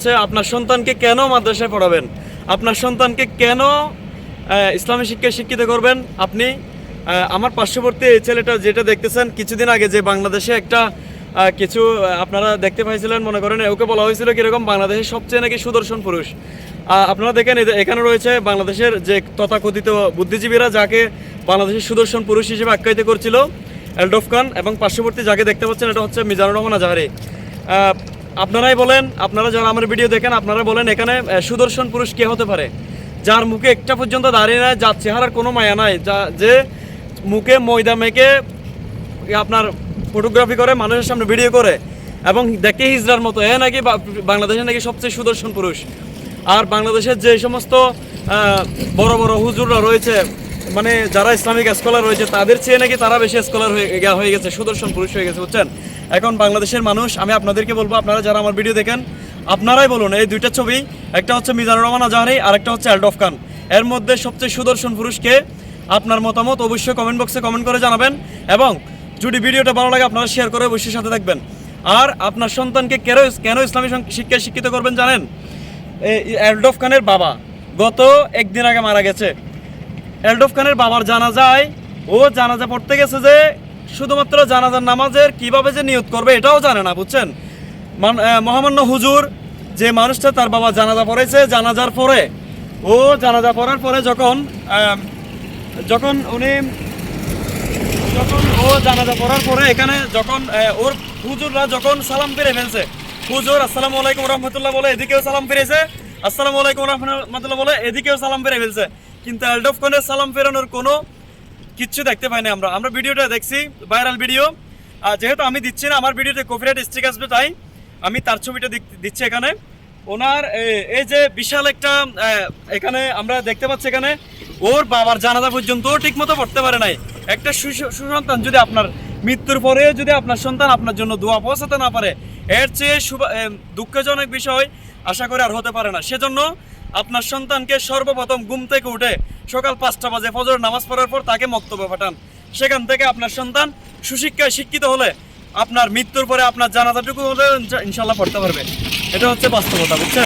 হচ্ছে আপনার সন্তানকে কেন মাদ্রাসায় পড়াবেন? আপনার সন্তানকে কেন ইসলামী শিক্ষায় শিক্ষিত করবেন? আপনি আমার পার্শ্ববর্তী এই ছেলেটা যেটা দেখতেছেন, কিছুদিন আগে যে বাংলাদেশে একটা কিছু আপনারা দেখতে পাইছিলেন, মনে করেন, ওকে বলা হয়েছিল কীরকম, বাংলাদেশের সবচেয়ে নাকি সুদর্শন পুরুষ। আপনারা দেখেন এখানে রয়েছে বাংলাদেশের যে তথাকথিত বুদ্ধিজীবীরা যাকে বাংলাদেশের সুদর্শন পুরুষ হিসেবে আখ্যায়িত করছিল, এলডোফ খান এবং পার্শ্ববর্তী যাকে দেখতে পাচ্ছেন, এটা হচ্ছে মিজানুর রহমান আজাহারি। আপনারাই বলেন, আপনারা যারা আমার ভিডিও দেখেন, আপনারা বলেন এখানে সুদর্শন পুরুষ কে হতে পারে? যার মুখে একটা পর্যন্ত দাঁড়িয়ে নাই, যার চেহারার কোনো মায়া নাই, যা, যে মুখে ময়দা মেখে আপনার ফটোগ্রাফি করে, মানুষের সামনে ভিডিও করে, এবং দেখে হিজড়ার মতো, এ নাকি বাংলাদেশের নাকি সবচেয়ে সুদর্শন পুরুষ। আর বাংলাদেশের যে সমস্ত বড় বড় হুজুররা রয়েছে মানে যারা ইসলামিক স্কলার রয়েছে, তাদের চেয়ে নাকি তারা বেশি স্কলার হয়ে হয়ে গেছে, সুদর্শন পুরুষ হয়ে গেছে, বুঝছেন? এখন বাংলাদেশের মানুষ, আমি আপনাদেরকে বলব, আপনারা যারা আমার ভিডিও দেখেন, আপনারাই বলুন, এই দুইটা ছবি, একটা হচ্ছে মিজানুর রহমান আজাহারি, আর একটা হচ্ছে অ্যালডফ খান। এর মধ্যে সবচেয়ে সুদর্শন পুরুষকে আপনার মতামত অবশ্যই কমেন্ট বক্সে কমেন্ট করে জানাবেন, এবং যদি ভিডিওটা ভালো লাগে, আপনারা শেয়ার করে অবশ্যই সাথে থাকবেন। আর আপনার সন্তানকে কেন কেন ইসলামী শিক্ষায় শিক্ষিত করবেন জানেন? এলডফ খানের বাবা গত একদিন আগে মারা গেছে। এলডফ খানের বাবার জানাজায়, ও জানাজা পড়তে গেছে যে শুধুমাত্র জানাজার নামাজের কীভাবে যে নিয়ত করবে এটাও জানে না, বুঝছেন? মহামান্য হুজুর, যে মানুষটা তার বাবা জানাজা পড়েছে, জানাজার পরে, ও জানাজা পড়ার পরে যখন যখন উনি, যখন ও জানাজা পড়ার পরে এখানে যখন ওর হুজুররা যখন সালাম ফিরে ফেলছে, হুজুর, আসসালামু আলাইকুম রহমতুল্লাহ বলে এদিকেও সালাম ফিরেছে আসসালামু আলাইকুম রহমতুল্লাহ বলে, এদিকেও সালাম ফিরে ফেলছে। কিন্তু এলডফ খানের সালাম ফেরানোর কোনো কিচ্ছু দেখতে পাইনি আমরা। আমরা ভিডিওটা দেখছি ভাইরাল ভিডিও আর যেহেতু আমি দিচ্ছি না, আমার ভিডিওতে কপিরাইট স্ট্রিক আসবে, তাই আমি তার ছবিটা দিচ্ছি এখানে। ওনার এই যে বিশাল একটা এখানে আমরা দেখতে পাচ্ছি এখানে, ওর বাবার জানাজা পর্যন্ত ঠিক মতো পড়তে পারে নাই। একটা সুস- সুসন্তান যদি আপনার মৃত্যুর পরে যদি আপনার সন্তান আপনার জন্য দোয়া পৌঁছাতে না পারে, এর চেয়ে দুঃখজনক বিষয় আশা করে আর হতে পারে না। সেজন্য আপনার সন্তানকে সর্বপ্রথম ঘুম থেকে উঠে সকাল পাঁচটা বাজে ফজর নামাজ পড়ার পর তাকে মক্তব্য পাঠান। সেখান থেকে আপনার সন্তান সুশিক্ষায় শিক্ষিত হলে আপনার মৃত্যুর পরে আপনার জানাজাটুকু হলে ইনশাল্লাহ পড়তে পারবে। এটা হচ্ছে বাস্তবতা, বুঝছেন?